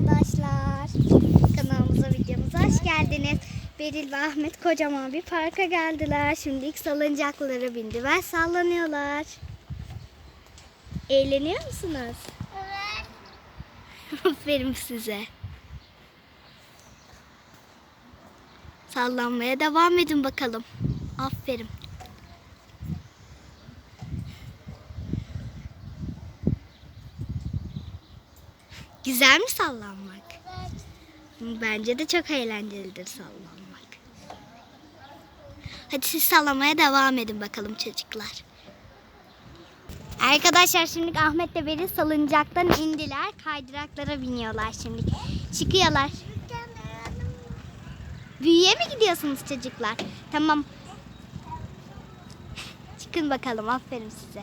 arkadaşlar. Kanalımıza videomuza hoş geldiniz. Beril ve Ahmet kocaman bir parka geldiler. Şimdi ilk salıncaklara bindi ve sallanıyorlar. Eğleniyor musunuz? Evet. Aferin size. Sallanmaya devam edin bakalım. Aferin. Güzel mi sallanmak? Evet. Bence de çok eğlencelidir sallanmak. Hadi siz sallamaya devam edin bakalım çocuklar. Arkadaşlar şimdi Ahmet de Beril salıncaktan indiler. Kaydıraklara biniyorlar şimdi. Çıkıyorlar. Büyüye mi gidiyorsunuz çocuklar? Tamam. Çıkın bakalım. Aferin size.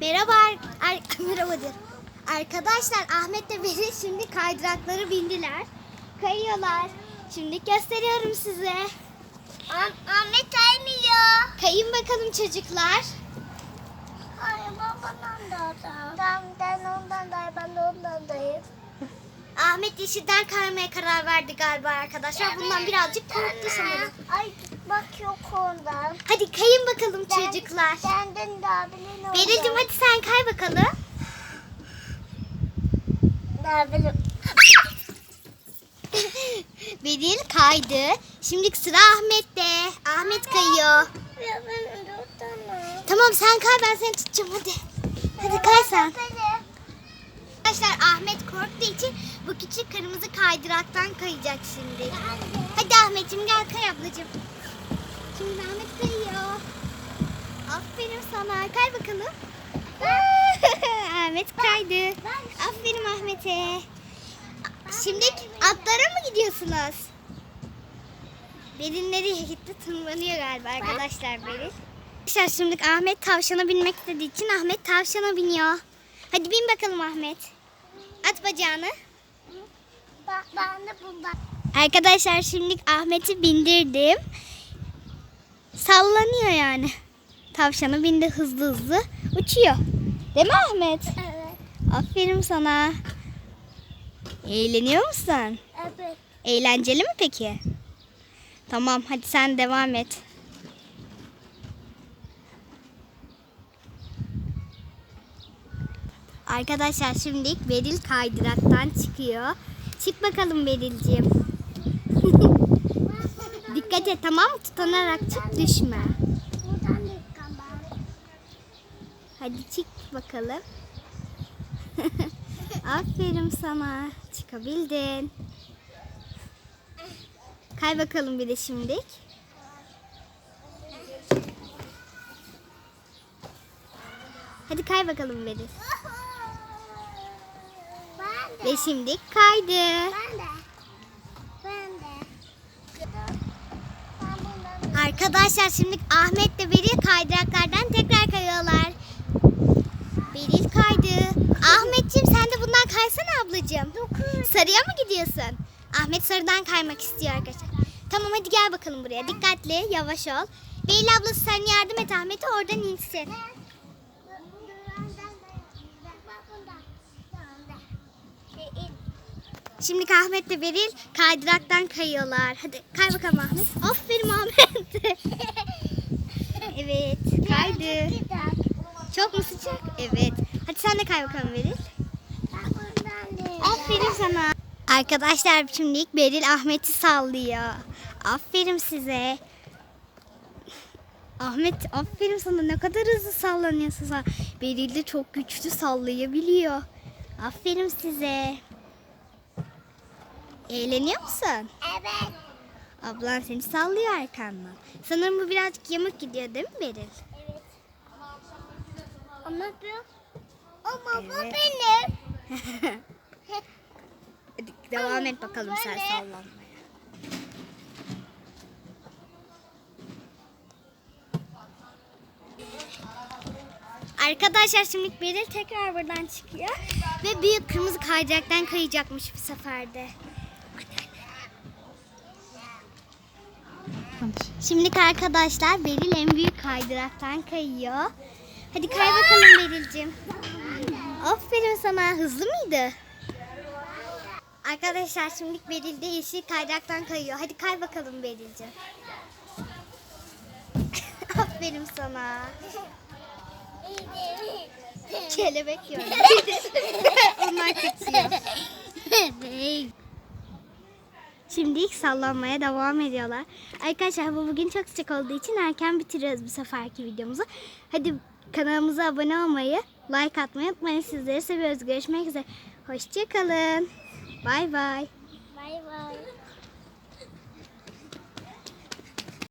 Merhaba. Ar- merhaba diyorum. Arkadaşlar Ahmet de Beril şimdi kaydırakları bindiler. Kayıyorlar. Şimdi gösteriyorum size. Ah- Ahmet kaymıyor. Kayın bakalım çocuklar. Hayır babadan da Tamam ben ondan da ben de ondan dayım. Ahmet yeşilden kaymaya karar verdi galiba arkadaşlar. Bundan birazcık korktu sanırım. Ay bak yok ondan. Hadi kayın bakalım çocuklar. Benden de abinin. Beril'cim hadi sen kay bakalım. Beril kaydı. Şimdi sıra Ahmet'te. Ahmet kayıyor. Tamam sen kay ben seni tutacağım hadi. Hadi kay sen. Arkadaşlar Ahmet korktuğu için bu küçük kırmızı kaydıraktan kayacak şimdi. Hadi Ahmet'im gel kay ablacığım. Şimdi Ahmet kayıyor. Aferin sana. Kay bakalım. Ahmet kaydı. Aferin Ahmet'e. Şimdi atlara mı gidiyorsunuz? Beril nereye gitti? Tırmanıyor galiba arkadaşlar Beril. Arkadaşlar şimdi Ahmet tavşana binmek istediği için Ahmet tavşana biniyor. Hadi bin bakalım Ahmet. At bacağını. Bak ben de bundan. Arkadaşlar şimdi Ahmet'i bindirdim. Sallanıyor yani. Tavşana bindi hızlı hızlı uçuyor. Değil mi Ahmet? Evet. Aferin sana. Eğleniyor musun? Evet. Eğlenceli mi peki? Tamam hadi sen devam et. Arkadaşlar şimdi Beril kaydıraktan çıkıyor. Çık bakalım Beril'ciğim. Dikkat et tamam mı? Tutanarak çık düşme. Hadi çık bakalım. Aferin sana. Çıkabildin. Kay bakalım bir de şimdilik. Hadi kay bakalım de. Ve şimdi kaydı. Ben de. Ben de. Arkadaşlar şimdi Ahmet de Beril kaydıraklardan tekrar kayıyorlar. Beril kaydı. Ahmetciğim sen de bundan kaysana ablacığım. Sarıya mı gidiyorsun? Ahmet sarıdan kaymak istiyor arkadaşlar. Tamam hadi gel bakalım buraya. Dikkatli, yavaş ol. Beril ablası sen yardım et Ahmet'e oradan insin. Şimdi Ahmet de Beril kaydıraktan kayıyorlar. Hadi kay bakalım Ahmet. Aferin Ahmet. evet kaydı. Çok mu sıcak? Evet. Hadi sen de kay bakalım Beril. Aferin sana. Arkadaşlar şimdi ilk Beril Ahmet'i sallıyor. Aferin size. Ahmet aferin sana ne kadar hızlı sallanıyorsun sen. Beril de çok güçlü sallayabiliyor. Aferin size. Eğleniyor musun? Evet. Ablan seni sallıyor arkandan. Sanırım bu birazcık yamuk gidiyor değil mi Beril? Evet. Ama bu ama bu benim. Hadi devam et bakalım sen sallanmaya. Arkadaşlar şimdi Beril tekrar buradan çıkıyor. Ve büyük kırmızı kaydıraktan kayacakmış bu seferde. Şimdi arkadaşlar Beril en büyük kaydıraktan kayıyor. Hadi kay bakalım Beril'cim. Aferin sana. Hızlı mıydı? Arkadaşlar şimdi Beril de yeşil kaydıraktan kayıyor. Hadi kay bakalım Beril'cim. Aferin sana. Kelebek yiyor. Onlar kaçıyor. Şimdi ilk sallanmaya devam ediyorlar. Arkadaşlar bu bugün çok sıcak olduğu için erken bitiriyoruz bu seferki videomuzu. Hadi kanalımıza abone olmayı, like atmayı unutmayın. Sizleri seviyoruz. Görüşmek üzere. Hoşçakalın. Bay bay. Bay bay.